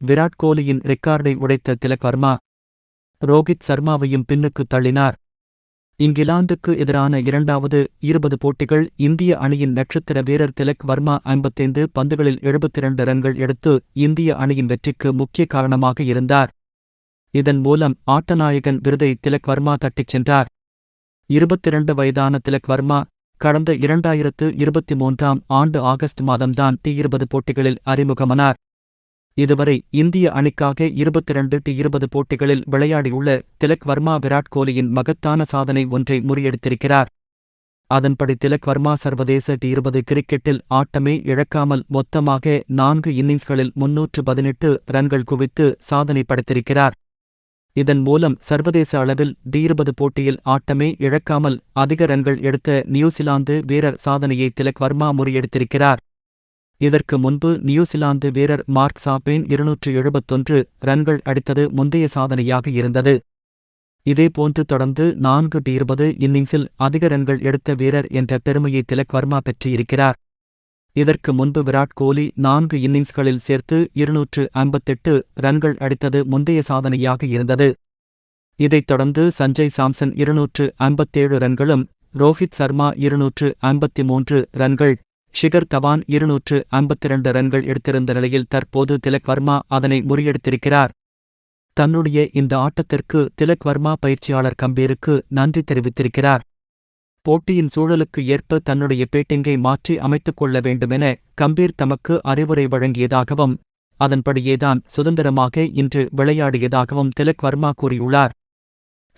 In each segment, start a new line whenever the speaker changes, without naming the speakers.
விராட் கோலியின் ரெக்கார்டை உடைத்த திலக் வர்மா ரோஹித் சர்மாவையும் பின்னுக்கு தள்ளினார். இங்கிலாந்துக்கு எதிரான இரண்டாவது இருபது போட்டிகள் இந்திய அணியின் நட்சத்திர வீரர் திலக் வர்மா ஐம்பத்தைந்து பந்துகளில் எழுபத்திரண்டு ரன்கள் எடுத்து இந்திய அணியின் வெற்றிக்கு முக்கிய காரணமாக இருந்தார். இதன் மூலம் ஆட்டநாயகன் விருதை திலக் வர்மா தட்டிச் சென்றார். இருபத்திரண்டு வயதான திலக் வர்மா கடந்த இரண்டாயிரத்து இருபத்தி மூன்றாம் ஆண்டு ஆகஸ்ட் மாதம்தான் டி இருபது போட்டிகளில் அறிமுகமானார். இதுவரை இந்திய அணிக்காக இருபத்திரண்டு டி இருபது போட்டிகளில் விளையாடியுள்ள திலக் வர்மா விராட் கோலியின் மகத்தான சாதனை ஒன்றை முறியடித்திருக்கிறார். அதன்படி திலக் வர்மா சர்வதேச டி இருபது கிரிக்கெட்டில் ஆட்டமே இழக்காமல் மொத்தமாக நான்கு இன்னிங்ஸ்களில் முன்னூற்று பதினெட்டு ரன்கள் குவித்து சாதனை படைத்திருக்கிறார். இதன் மூலம் சர்வதேச அளவில் டி இருபது போட்டியில் ஆட்டமே இழக்காமல் அதிக ரன்கள் எடுத்த நியூசிலாந்து வீரர் சாதனையை திலக் வர்மா முறியடித்திருக்கிறார். இதற்கு முன்பு நியூசிலாந்து வீரர் மார்க் சாப்பேன் இருநூற்று எழுபத்தொன்று ரன்கள் அடித்தது முந்தைய சாதனையாக இருந்தது. இதேபோன்று தொடர்ந்து நான்கு டி இருபது இன்னிங்ஸில் அதிக ரன்கள் எடுத்த வீரர் என்ற பெருமையை திலக் வர்மா பெற்றிருக்கிறார். இதற்கு முன்பு விராட் கோலி நான்கு இன்னிங்ஸ்களில் சேர்த்து இருநூற்று ஐம்பத்தெட்டு ரன்கள் அடித்தது முந்தைய சாதனையாக இருந்தது. இதைத் தொடர்ந்து சஞ்சய் சாம்சன் இருநூற்று ஐம்பத்தேழு ரன்களும் ரோஹித் சர்மா இருநூற்று ஐம்பத்தி மூன்று ரன்கள் ஷிகர் தவான் இருநூற்று ஐம்பத்திரண்டு ரன்கள் எடுத்திருந்த நிலையில் தற்போது திலக் வர்மா அதனை முறியடித்திருக்கிறார். தன்னுடைய இந்த ஆட்டத்திற்கு திலக் வர்மா பயிற்சியாளர் கம்பீருக்கு நன்றி தெரிவித்திருக்கிறார். போட்டியின் சூழலுக்கு ஏற்ப தன்னுடைய பேட்டிங்கை மாற்றி அமைத்துக் கொள்ள வேண்டுமென கம்பீர் தமக்கு அறிவுரை வழங்கியதாகவும் அதன்படியேதான் சுதந்திரமாக இன்று விளையாடியதாகவும் திலக் வர்மா கூறியுள்ளார்.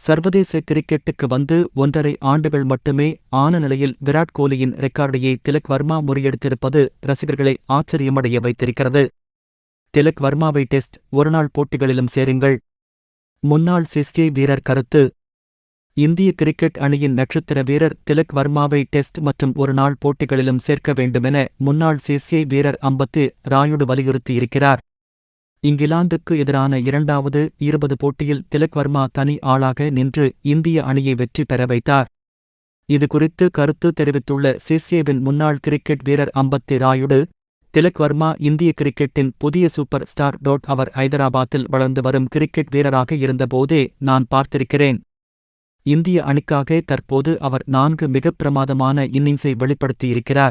சர்வதேச கிரிக்கெட்டுக்கு வந்து ஒன்றரை ஆண்டுகள் மட்டுமே ஆன நிலையில் விராட் கோலியின் ரெக்கார்டையை திலக் வர்மா முறியடித்திருப்பது ரசிகர்களை ஆச்சரியமடைய வைத்திருக்கிறது. திலக் வர்மாவை டெஸ்ட் ஒருநாள் போட்டிகளிலும் சேருங்கள். முன்னாள் சிஸ்கே வீரர் கருத்து. இந்திய கிரிக்கெட் அணியின் நட்சத்திர வீரர் திலக் வர்மாவை டெஸ்ட் மற்றும் ஒருநாள் போட்டிகளிலும் சேர்க்க வேண்டுமென முன்னாள் சிஸ்கே வீரர் அம்பத்து ராயுடு வலியுறுத்தியிருக்கிறார். இங்கிலாந்துக்கு எதிரான இரண்டாவது இருபது போட்டியில் திலக் வர்மா தனி ஆளாக நின்று இந்திய அணியை வெற்றி பெற வைத்தார். இது குறித்து கருத்து தெரிவித்துள்ள சிஸ்கேவின் முன்னாள் கிரிக்கெட் வீரர் அம்பத்தி ராயுடு திலக் வர்மா இந்திய கிரிக்கெட்டின் புதிய சூப்பர் ஸ்டார் டோட் அவர் ஐதராபாத்தில் வளர்ந்து வரும் கிரிக்கெட் வீரராக இருந்தபோதே நான் பார்த்திருக்கிறேன். இந்திய அணிக்காக தற்போது அவர் நான்கு மிகப் பிரமாதமான இன்னிங்ஸை வெளிப்படுத்தியிருக்கிறார்.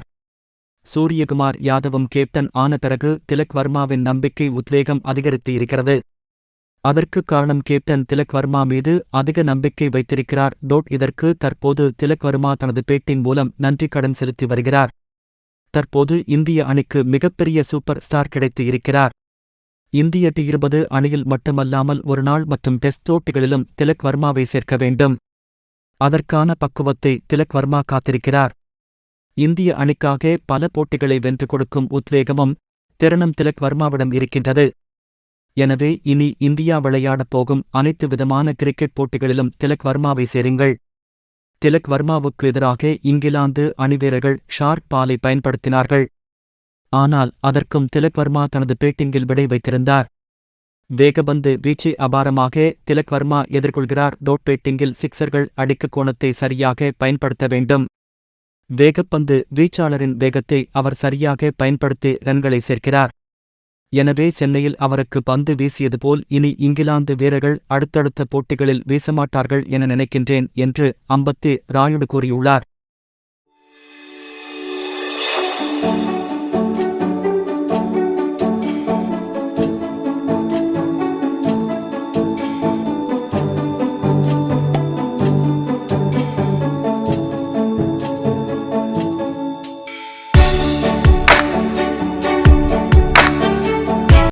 சூரியகுமார் யாதவும் கேப்டன் ஆன பிறகு திலக் வர்மாவின் நம்பிக்கை உத்வேகம் அதிகரித்து இருக்கிறது அதற்கு காரணம் கேப்டன் திலக் வர்மா மீது அதிக நம்பிக்கை வைத்திருக்கிறார். டோட் இதற்கு தற்போது திலக் வர்மா தனது பேட்டின் மூலம் நன்றி கடன் செலுத்தி வருகிறார். தற்போது இந்திய அணிக்கு மிகப்பெரிய சூப்பர் ஸ்டார் கிடைத்து இருக்கிறார். இந்திய டி இருபது அணியில் மட்டுமல்லாமல் ஒருநாள் மற்றும் டெஸ்ட் போட்டிகளிலும் திலக் வர்மாவை சேர்க்க வேண்டும். அதற்கான பக்குவத்தை திலக் வர்மா காத்திருக்கிறார். இந்திய அணிக்காக பல போட்டிகளை வென்று கொடுக்கும் உத்வேகமும் திறனும் திலக் வர்மாவிடம் இருக்கின்றது. எனவே இனி இந்தியா விளையாடப் போகும் அனைத்து விதமான கிரிக்கெட் போட்டிகளிலும் திலக் வர்மாவை சேருங்கள். திலக் வர்மாவுக்கு எதிராக இங்கிலாந்து அணிவீரர்கள் ஷார்க் பாலை பயன்படுத்தினார்கள். ஆனால் அதற்கும் திலக் வர்மா தனது பேட்டிங்கில் விடை வைத்திருந்தார். வேகபந்து வீச்சு அபாரமாக திலக் வர்மா எதிர்கொள்கிறார். டோட் பேட்டிங்கில் சிக்சர்கள் அடிக்க கோணத்தை சரியாக பயன்படுத்த வேண்டும். வேகப்பந்து வீச்சாளரின் வேகத்தை அவர் சரியாக பயன்படுத்தி ரன்களை சேர்க்கிறார். எனவே சென்னையில் அவருக்கு பந்து வீசியது போல் இனி இங்கிலாந்து வீரர்கள் அடுத்தடுத்த போட்டிகளில் வீசமாட்டார்கள் என நினைக்கின்றேன் என்று அம்பத்தி ராயுடு கூறியுள்ளார்.